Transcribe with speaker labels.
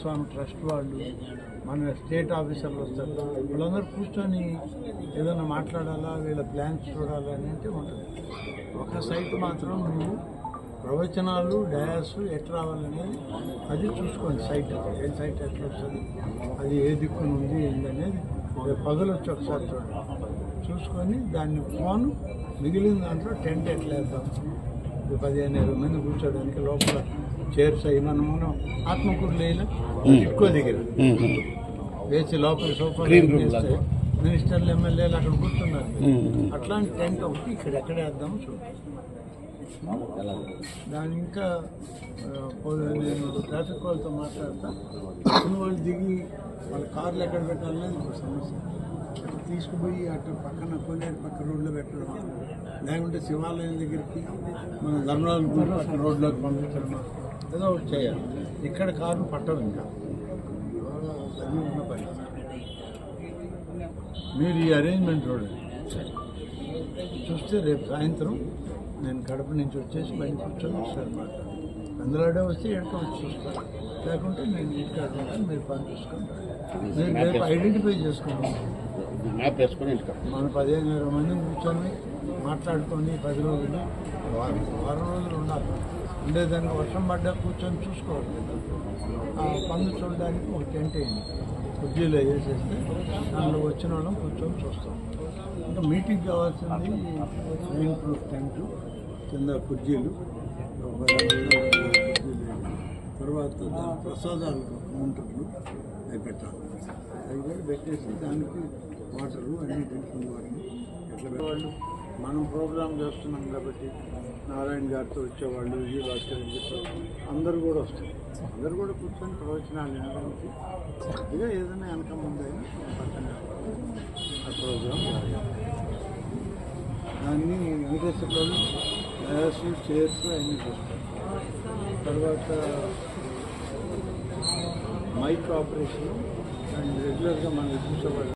Speaker 1: స్వామి trust వాళ్ళు మన state ఆఫీసర్లు వస్తారు. వాళ్ళందరూ కూర్చొని ఏదైనా మాట్లాడాలా వీళ్ళ ప్లాన్స్ చూడాలా అని అంటే ఉంటుంది. ఒక సైట్ మాత్రం నువ్వు ప్రవచనాలు డయాస్ ఎట్లా రావాలనేది అది చూసుకోండి సైట్. ఏ సైట్ ఎట్లా వస్తుంది అది ఏ దిక్కున ఉంది ఏందనేది పగలు వచ్చి ఒకసారి చూడండి. చూసుకొని దాన్ని ఫోన్ మిగిలిన దాంట్లో టెంట్ ఎట్లా వేద్దాం. పదిహేను ఇరవై మంది కూర్చోడానికి లోపల చైర్స్ అయ్యి మనం మనం ఆత్మకూరు లేని ఎక్కువ దగ్గర. వేసి లోపల సోఫా మినిస్టర్లు ఎమ్మెల్యేలు అక్కడ కూర్చున్నారు. అట్లాంటి టెంట్ ఒకటి ఇక్కడ ఎక్కడ వేద్దాం దాని ఇంకా నేను ట్రాఫిక్ వాళ్ళతో మాట్లాడతా. వాళ్ళు దిగి వాళ్ళ కార్లు ఎక్కడ పెట్టాలనేది ఒక సమస్య. తీసుకుపోయి అటు పక్కన కొనేరు పక్క రోడ్లో పెట్టడం. లేకుంటే శివాలయం దగ్గరికి మన ధర్మరాజు గుడి పక్క రోడ్లోకి పంపించడం. ఏదో ఒకటి చేయాలి. ఇక్కడ కారు పట్టవు ఇంకా. మీరు ఈ అరేంజ్మెంట్ చూడండి. చూస్తే రేపు సాయంత్రం నేను కడప నుంచి వచ్చేసి బయట కూర్చొని వస్తాను అనమాట అందులోనే వస్తే వచ్చి చూస్తాను. లేకుంటే నేను ఉంటాను మీరు పని చూసుకుంటాను. మీరు రేపు ఐడెంటిఫై చేసుకోండి.
Speaker 2: మ్యాప్ వేసుకొని
Speaker 1: మన పదిహేను ఇరవై మంది కూర్చొని మాట్లాడుకొని పది రోజులు వారం వారం రోజులు ఉండాలి. ఉండేదానికి వర్షం పడ్డా కూర్చొని చూసుకోవాలి ఆ పనులు చూడడానికి ఒక టెంట్ వేయండి. కుర్జీలో వేసేస్తే దాంట్లో వచ్చిన వాళ్ళం కూర్చొని చూస్తాం. ఇంకా మీటింగ్ కావాల్సింది రెయిన్ ప్రూఫ్ టెంట్ కింద కుర్జీలు తర్వాత దాని ప్రసాదాలు కౌంటర్లు అవి పెట్టాలి. అవి కూడా పెట్టేసి దానికి వాటరు అన్ని డ్రింకింగ్ వాటర్ ఎట్లా వాళ్ళు మనం ప్రోగ్రామ్ చేస్తున్నాం కాబట్టి నారాయణ గారితో వచ్చేవాళ్ళు విజయ భాస్కర్ అని చెప్పి అందరూ కూడా వస్తారు. అందరూ కూడా కూర్చొని ప్రవచనాలు వినడానికి. ఇక ఏదైనా వెనక ముందైనా పక్కన ఆ ప్రోగ్రాం దాన్ని వెంకటేశ్వరరావు వాళ్ళు డయాస్ చైర్స్ అన్నీ చూస్తారు. తర్వాత మైక్ ఆపరేషన్ అండ్ రెగ్యులర్గా మనం చూసేవాళ్ళు